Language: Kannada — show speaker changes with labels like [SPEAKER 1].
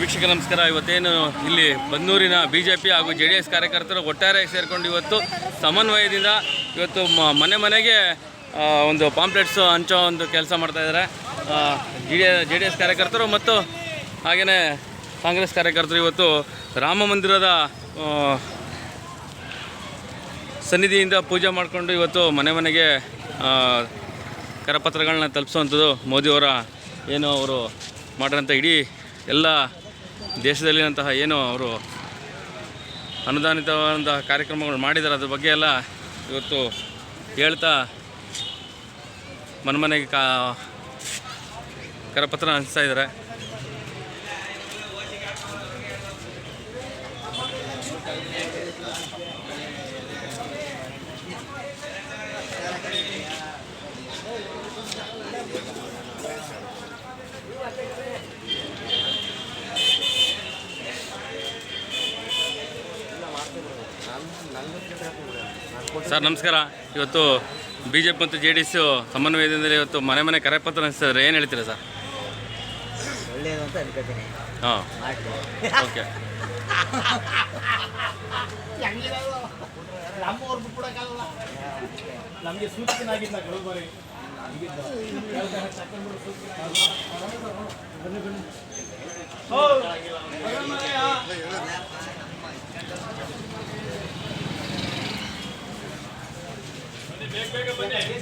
[SPEAKER 1] ವೀಕ್ಷಕ ನಮಸ್ಕಾರ. ಇವತ್ತೇನು ಇಲ್ಲಿ ಬನ್ನೂರಿನ ಬಿ ಜೆ ಪಿ ಹಾಗೂ ಜೆ ಡಿ ಎಸ್ ಕಾರ್ಯಕರ್ತರು ಒಟ್ಟಾರೆ ಸೇರಿಕೊಂಡು ಇವತ್ತು ಸಮನ್ವಯದಿಂದ ಇವತ್ತು ಮನೆ ಮನೆಗೆ ಒಂದು ಪಾಂಪ್ಲೆಟ್ಸ್ ಹಂಚೋ ಒಂದು ಕೆಲಸ ಮಾಡ್ತಾ ಇದ್ದಾರೆ. G D J D S ಕಾರ್ಯಕರ್ತರು ಮತ್ತು ಹಾಗೆಯೇ ಕಾಂಗ್ರೆಸ್ ಕಾರ್ಯಕರ್ತರು ಇವತ್ತು ರಾಮ ಮಂದಿರದ ಸನ್ನಿಧಿಯಿಂದ ಪೂಜೆ ಮಾಡಿಕೊಂಡು ಇವತ್ತು ಮನೆ ಮನೆಗೆ ಕರಪತ್ರಗಳನ್ನ ತಲುಪಿಸುವಂಥದ್ದು ಮೋದಿಯವರ ಏನು ಅವರು ಮಾಡಿರೋಂಥ ಇಡೀ ಎಲ್ಲ ದೇಶದಲ್ಲಿರುವಂತಹ ಏನು ಅವರು ಅನುದಾನಿತವಾದಂತಹ ಕಾರ್ಯಕ್ರಮಗಳು ಮಾಡಿದ್ದಾರೆ, ಅದ್ರ ಬಗ್ಗೆ ಎಲ್ಲ ಇವತ್ತು ಹೇಳ್ತಾ ಮನೆ ಮನೆಗೆ ಕಾ, ಕರಪತ್ರ ಹಂಚ್ತಾ ಇದ್ದಾರೆ. ಸರ್ ನಮಸ್ಕಾರ. ಇವತ್ತು ಬಿ ಜೆ ಪಿ ಮತ್ತು ಜೆ ಡಿ ಎಸ್ ಸಮನ್ವಯದಿಂದ ಇವತ್ತು ಮನೆ ಮನೆ ಕರೆಪತ್ರ ಸರ್ ಏನು ಹೇಳ್ತೀರಾ ಸರ್?
[SPEAKER 2] ಒಳ್ಳೇದು ಅಂತ ಅನ್ಕೋತೀನಿ.
[SPEAKER 1] ಹಾಂ. ಓಕೆ.
[SPEAKER 3] ನಮಗೆ ಸೂಚಕನಾಗಿದ್ದ ಕಳುಬರಿ ಬಂದಿದೆ